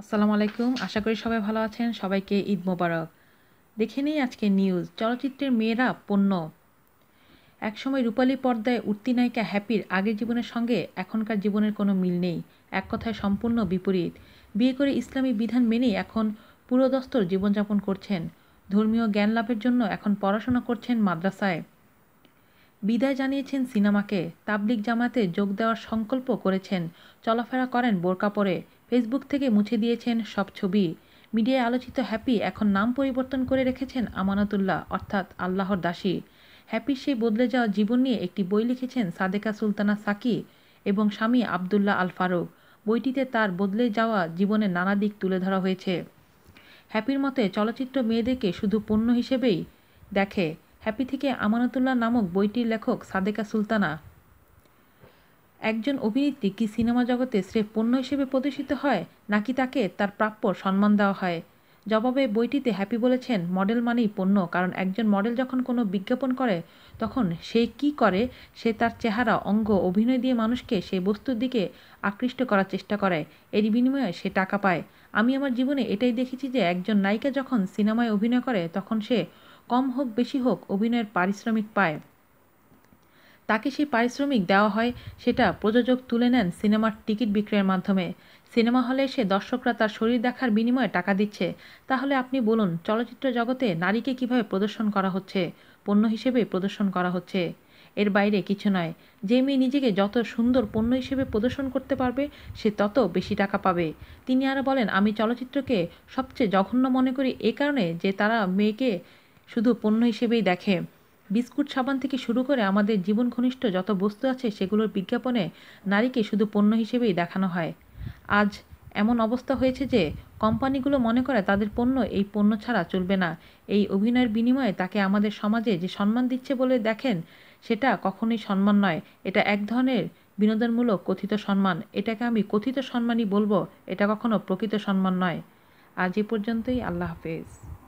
আসসালামু আলাইকুম। আশা করি সবাই ভালো আছেন। সবাইকে ঈদ মোবারক। দেখে নিই আজকে নিউজ চলচ্চিত্রের মেয়েরা পণ্য। একসময় রূপালী পর্দায় উঠতি নায়িকা হ্যাপির আগের জীবনের সঙ্গে এখনকার জীবনের কোনো মিল নেই। এক কথায় সম্পূর্ণ বিপরীত। বিয়ে করে ইসলামী বিধান মেনেই এখন পুরোদস্তর জীবনযাপন করছেন। ধর্মীয় জ্ঞান লাভের জন্য এখন পড়াশোনা করছেন মাদ্রাসায়। বিদায় জানিয়েছেন সিনেমাকে। তাবলিক জামাতে যোগ দেওয়ার সংকল্প করেছেন, চলাফেরা করেন বোরকা পরে। ফেসবুক থেকে মুছে দিয়েছেন সব ছবি। মিডিয়ায় আলোচিত হ্যাপি এখন নাম পরিবর্তন করে রেখেছেন আমানতুল্লাহ, অর্থাৎ আল্লাহর দাসী। হ্যাপির সেই বদলে যাওয়া জীবন নিয়ে একটি বই লিখেছেন সাদেকা সুলতানা সাকি এবং স্বামী আবদুল্লাহ আল ফারুক। বইটিতে তার বদলে যাওয়া জীবনের নানা দিক তুলে ধরা হয়েছে। হ্যাপির মতে চলচ্চিত্র মেয়েদেরকে শুধু পণ্য হিসেবেই দেখে হ্যাপি থেকে আমানতুল্লাহ নামক বইটির লেখক সাদেকা সুলতানা। একজন অভিনেত্রী কি সিনেমা জগতে স্রেফ পণ্য হিসেবে প্রদর্শিত হয়, নাকি তাকে তার প্রাপ্য সম্মান দেওয়া হয়? জবাবে বইটিতে হ্যাপি বলেছেন, মডেল মানেই পণ্য, কারণ একজন মডেল যখন কোনো বিজ্ঞাপন করে, তখন সে কি করে, সে তার চেহারা, অঙ্গ, অভিনয় দিয়ে মানুষকে সেই বস্তুর দিকে আকৃষ্ট করার চেষ্টা করে। এর বিনিময়ে সে টাকা পায়। আমি আমার জীবনে এটাই দেখেছি যে, একজন নায়িকা যখন সিনেমায় অভিনয় করে, তখন সে কম হোক, বেশি হোক, অভিনয়ের পারিশ্রমিক পায়। তাকে সেই পারিশ্রমিক দেওয়া হয়, সেটা প্রযোজক তুলে নেন সিনেমার টিকিট বিক্রয়ের মাধ্যমে। সিনেমা হলে এসে দর্শকরা তার শরীর দেখার বিনিময়ে টাকা দিচ্ছে। তাহলে আপনি বলুন, চলচ্চিত্র জগতে নারীকে কীভাবে প্রদর্শন করা হচ্ছে, পণ্য হিসেবে প্রদর্শন করা হচ্ছে? এর বাইরে কিছু নয়। যে মেয়ে নিজেকে যত সুন্দর পণ্য হিসেবে প্রদর্শন করতে পারবে, সে তত বেশি টাকা পাবে। তিনি আরও বলেন, আমি চলচ্চিত্রকে সবচেয়ে জঘন্য মনে করি এ কারণে যে তারা মেয়েকে শুধু পণ্য হিসেবেই দেখে। বিস্কুট সাবান থেকে শুরু করে আমাদের জীবন ঘনিষ্ঠ যত বস্তু আছে, সেগুলোর বিজ্ঞাপনে নারীকে শুধু পণ্য হিসেবেই দেখানো হয়। আজ এমন অবস্থা হয়েছে যে, কোম্পানিগুলো মনে করে তাদের পণ্য এই পণ্য ছাড়া চলবে না। এই অভিনয়ের বিনিময়ে তাকে আমাদের সমাজে যে সম্মান দিচ্ছে বলে দেখেন, সেটা কখনোই সম্মান নয়। এটা এক ধরনের বিনোদনমূলক কথিত সম্মান। এটাকে আমি কথিত সম্মানই বলব, এটা কখনো প্রকৃত সম্মান নয়। আজ এ পর্যন্তই, আল্লাহ হাফেজ।